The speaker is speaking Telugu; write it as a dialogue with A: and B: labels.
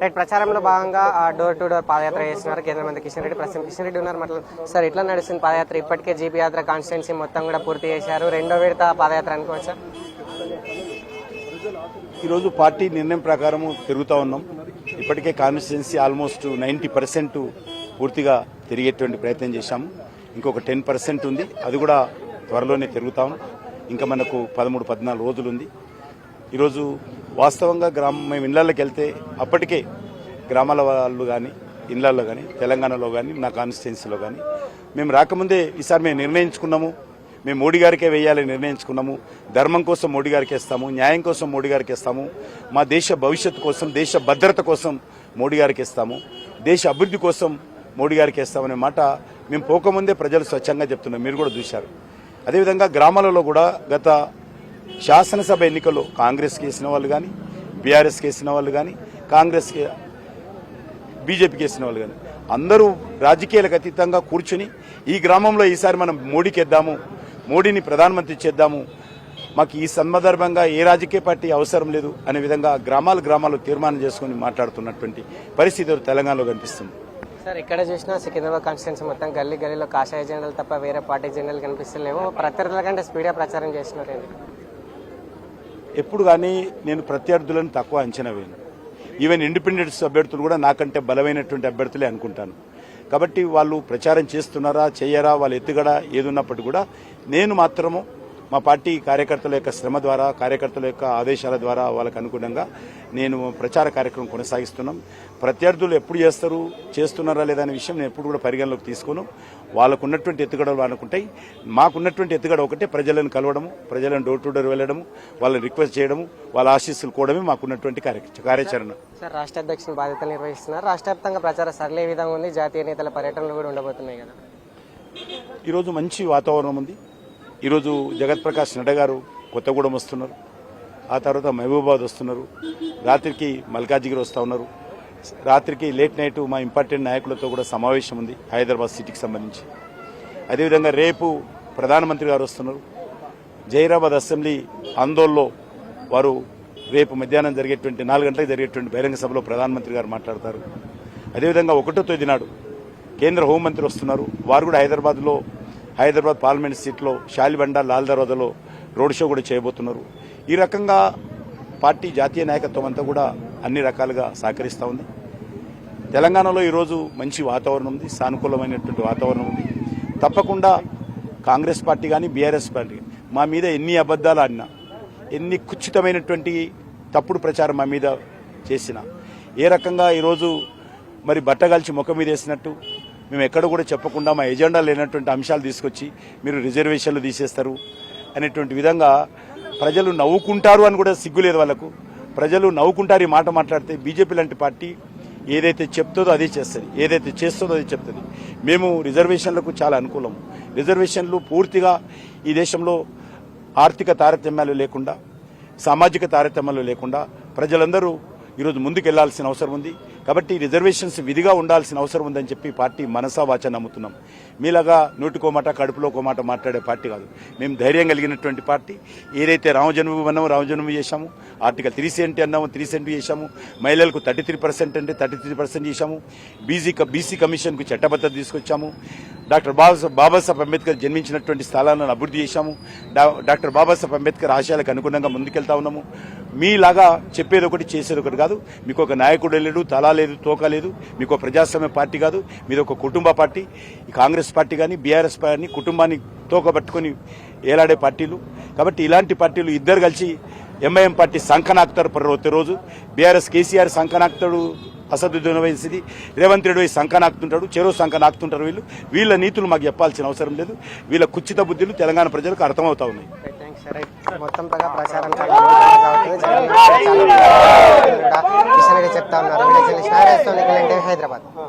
A: రైట్ ప్రచారంలో భాగంగా డోర్ టు డోర్ పాదయాత్ర చేస్తున్నారు. కేంద్ర మంత్రి కిషన్ రెడ్డి ప్రస్తుతం కిషన్ రెడ్డి ఉన్నారు. మాటలు సార్ ఎట్లా నడుస్తుంది పాదయాత్ర? ఇప్పటికే జీపీ యాత్ర కాన్స్టిట్యున్సీ మొత్తం కూడా పూర్తి చేశారు. రెండో విడత పాదయాత్ర అనుకోవచ్చా
B: ఈరోజు పార్టీ నిర్ణయం ప్రకారము తిరుగుతూ ఉన్నాం. ఇప్పటికే కాన్స్టిట్యున్సీ ఆల్మోస్ట్ నైంటీ పర్సెంట్ పూర్తిగా తిరిగేటువంటి ప్రయత్నం చేశాము. ఇంకొక టెన్ పర్సెంట్ ఉంది. అది కూడా త్వరలోనే తిరుగుతాం ఇంకా మనకు పదమూడు పద్నాలుగు రోజులు ఉంది. ఈరోజు వాస్తవంగా గ్రామం మేము ఇళ్ళలోకి వెళ్తే అప్పటికే గ్రామాల వాళ్ళు కానీ ఇళ్ళలో కానీ తెలంగాణలో కానీ నా కాన్స్టిట్యున్సీలో కానీ మేము రాకముందే ఈసారి మేము నిర్ణయించుకున్నాము. మేము మోడీ గారికే వేయాలని నిర్ణయించుకున్నాము. ధర్మం కోసం మోడీ గారికి వేస్తాము. న్యాయం కోసం మోడీ గారికి ఇస్తాము మా దేశ భవిష్యత్తు కోసం దేశ భద్రత కోసం మోడీ గారికి ఇస్తాము దేశ అభివృద్ధి కోసం మోడీ గారికి ఇస్తామనే మాట మేము పోకముందే ప్రజలు స్వచ్ఛంగా చెప్తున్నాం మీరు కూడా చూశారు. అదేవిధంగా గ్రామాలలో కూడా గత శాసనసభ ఎన్నికల్లో కాంగ్రెస్కి వేసిన వాళ్ళు కానీ బీఆర్ఎస్కి వేసిన వాళ్ళు కానీ కాంగ్రెస్కి బీజేపీకి వేసిన వాళ్ళు కానీ అందరూ రాజకీయాలకు అతీతంగా కూర్చుని ఈ గ్రామంలో ఈసారి మనం మోడీకి వేద్దాము మోడీని ప్రధానమంత్రి చేద్దాము మాకు ఈ సందర్భంగా ఏ రాజకీయ పార్టీ అవసరం లేదు అనే విధంగా గ్రామాలు గ్రామాలు తీర్మానం చేసుకుని మాట్లాడుతున్నటువంటి పరిస్థితి తెలంగాణలో కనిపిస్తుంది.
A: సార్ ఎక్కడ చూసినా సికింద్రాబాద్ కాన్స్టిట్యున్సీ మొత్తం గల్లీ గల్లీలో కాషాయ జెండాలు తప్ప వేరే పార్టీ జెండాలు కనిపిస్తలేము ప్రత్యర్థుల కంటే స్పీడ్గా ప్రచారం చేస్తున్నారు
B: ఎప్పుడు కానీ నేను ప్రత్యర్థులను తక్కువ అంచనా వేయను. ఈవెన్ ఇండిపెండెంట్స్ అభ్యర్థులు కూడా నాకంటే బలమైనటువంటి అభ్యర్థులే అనుకుంటాను. కాబట్టి వాళ్ళు ప్రచారం చేస్తున్నారా చేయరా వాళ్ళు ఎత్తుగడ ఏదున్నప్పటికీ కూడా నేను మాత్రము మా పార్టీ కార్యకర్తల యొక్క శ్రమ ద్వారా కార్యకర్తల యొక్క ఆదేశాల ద్వారా వాళ్ళకు అనుగుణంగా నేను ప్రచార కార్యక్రమం కొనసాగిస్తున్నాం. ప్రత్యర్థులు ఎప్పుడు చేస్తారు చేస్తున్నారా లేదా అనే విషయం నేను ఎప్పుడు కూడా పరిగణలోకి తీసుకోను. వాళ్ళకు ఉన్నటువంటి ఎత్తుగడలు అనుకుంటాయి మాకున్నటువంటి ఎత్తుగడ ఒకటే ప్రజలను కలవడము ప్రజలను డోర్ టు డోర్ వెళ్ళడము వాళ్ళని రిక్వెస్ట్ చేయడము వాళ్ళ ఆశీస్సులు కూడమే మాకున్నటువంటి కార్య- కార్యాచరణ.
A: సార్ రాష్ట్ర అధ్యక్షుని బాధ్యతలు నిర్వహిస్తున్నారు. రాష్ట్ర వ్యాప్తంగా ప్రచార సరళే విధంగా ఉంది? జాతీయ నేతల పర్యటనలు కూడా ఉండబోతున్నాయి కదా.
B: ఈరోజు మంచి వాతావరణం ఉంది. ఈరోజు జగత్ ప్రకాష్ నడ్డా గారు కొత్తగూడెం వస్తున్నారు. ఆ తర్వాత మహబూబాబాద్ వస్తున్నారు. రాత్రికి మల్కాజిగిరి వస్తూ ఉన్నారు. రాత్రికి లేట్ నైట్ మా ఇంపార్టెంట్ నాయకులతో కూడా సమావేశం ఉంది హైదరాబాద్ సిటీకి సంబంధించి. అదేవిధంగా రేపు ప్రధానమంత్రి గారు వస్తున్నారు. జైరాబాద్ అసెంబ్లీ ఆందోళనలో వారు రేపు మధ్యాహ్నం జరిగేటువంటి నాలుగు గంటలకు జరిగేటువంటి బహిరంగ సభలో ప్రధానమంత్రి గారు మాట్లాడతారు. అదేవిధంగా ఒకటో తేదీ నాడు కేంద్ర హోంమంత్రి వస్తున్నారు. వారు కూడా హైదరాబాద్లో హైదరాబాద్ పార్లమెంట్ సీట్లో షాలిబండ లాల్ దర్వాజలో రోడ్ షో కూడా చేయబోతున్నారు. ఈ రకంగా పార్టీ జాతీయ నాయకత్వం అంతా కూడా అన్ని రకాలుగా సహకరిస్తూ ఉంది. తెలంగాణలో ఈరోజు మంచి వాతావరణం ఉంది సానుకూలమైనటువంటి వాతావరణం ఉంది. తప్పకుండా కాంగ్రెస్ పార్టీ కానీ బీఆర్ఎస్ పార్టీ మా మీద ఎన్ని అబద్ధాలు ఆడినా ఎన్ని కుచితమైనటువంటి తప్పుడు ప్రచారం మా మీద చేసిన ఏ రకంగా ఈరోజు మరి బట్టగాల్చి ముఖం మీద వేసినట్టు మేము ఎక్కడ కూడా చెప్పకుండా మా ఎజెండా లేనటువంటి అంశాలు తీసుకొచ్చి మీరు రిజర్వేషన్లు తీసేస్తారు అనేటువంటి విధంగా ప్రజలు నవ్వుకుంటారు అని కూడా సిగ్గులేదు వాళ్ళకు. ప్రజలు నవ్వుకుంటారు ఈ మాట మాట్లాడితే బీజేపీ లాంటి పార్టీ ఏదైతే చెప్తుందో అదే చేస్తుంది. ఏదైతే చేస్తుందో అదే చెప్తుంది. మేము రిజర్వేషన్లకు చాలా అనుకూలం రిజర్వేషన్లు పూర్తిగా ఈ దేశంలో ఆర్థిక తారతమ్యాలు లేకుండా సామాజిక తారతమ్యాలు లేకుండా ప్రజలందరూ ఈరోజు ముందుకు వెళ్ళాల్సిన అవసరం ఉంది. కాబట్టి రిజర్వేషన్స్ విధిగా ఉండాల్సిన అవసరం ఉందని చెప్పి పార్టీ మనసా వాచ నమ్ముతున్నాం. మీలాగా నోటికో మాట కడుపులో ఒక మాట మాట్లాడే పార్టీ కాదు. మేము ధైర్యం కలిగినటువంటి పార్టీ. ఏదైతే రామజన్మభూమి అన్నామో రామజన్మభూమి చేశాము. ఆర్టికల్ త్రీ సెంటీ అన్నాము త్రీ సెంటీ చేశాము. మహిళలకు థర్టీ త్రీ పర్సెంట్ అంటే థర్టీ త్రీ పర్సెంట్ చేశాము. బీసీ బీసీ కమిషన్కు చట్టబద్ధత తీసుకొచ్చాము. డాక్టర్ బాబా బాబాసాహెబ్ అంబేద్కర్ జన్మించినటువంటి స్థలాలను అభివృద్ధి చేశాము. డాక్టర్ బాబాసాహెబ్ అంబేద్కర్ ఆశయాలకు అనుగుణంగా ముందుకెళ్తా ఉన్నాము. మీలాగా చెప్పేది ఒకటి చేసేది ఒకటి కాదు. మీకు ఒక నాయకుడు లేడు తలా లేదు తోక లేదు. మీకు ఒక ప్రజాస్వామ్య పార్టీ కాదు. మీరు ఒక కుటుంబ పార్టీ. కాంగ్రెస్ పార్టీ కానీ బీఆర్ఎస్ పార్టీ కుటుంబాన్ని తోక పట్టుకొని ఏలాడే పార్టీలు. కాబట్టి ఇలాంటి పార్టీలు ఇద్దరు కలిసి ఎంఐఎం పార్టీ సంకనాక్తారు ప్రతిరోజు. బీఆర్ఎస్ కేసీఆర్ సంకనాక్తాడు అసదుద్దీన్ వయసుది రేవంత్ రెడ్డి పోయి సంఖ నాకుతుంటాడు చెరో సంఖ నాకుతుంటారు వీళ్ళు. వీళ్ళ నీతులు మాకు చెప్పాల్సిన అవసరం లేదు. వీళ్ళ కుచిత బుద్ధులు తెలంగాణ ప్రజలకు అర్థమవుతా ఉన్నాయి.
A: మొత్తం ప్రచారం చెప్తా ఉన్నారు. హైదరాబాద్.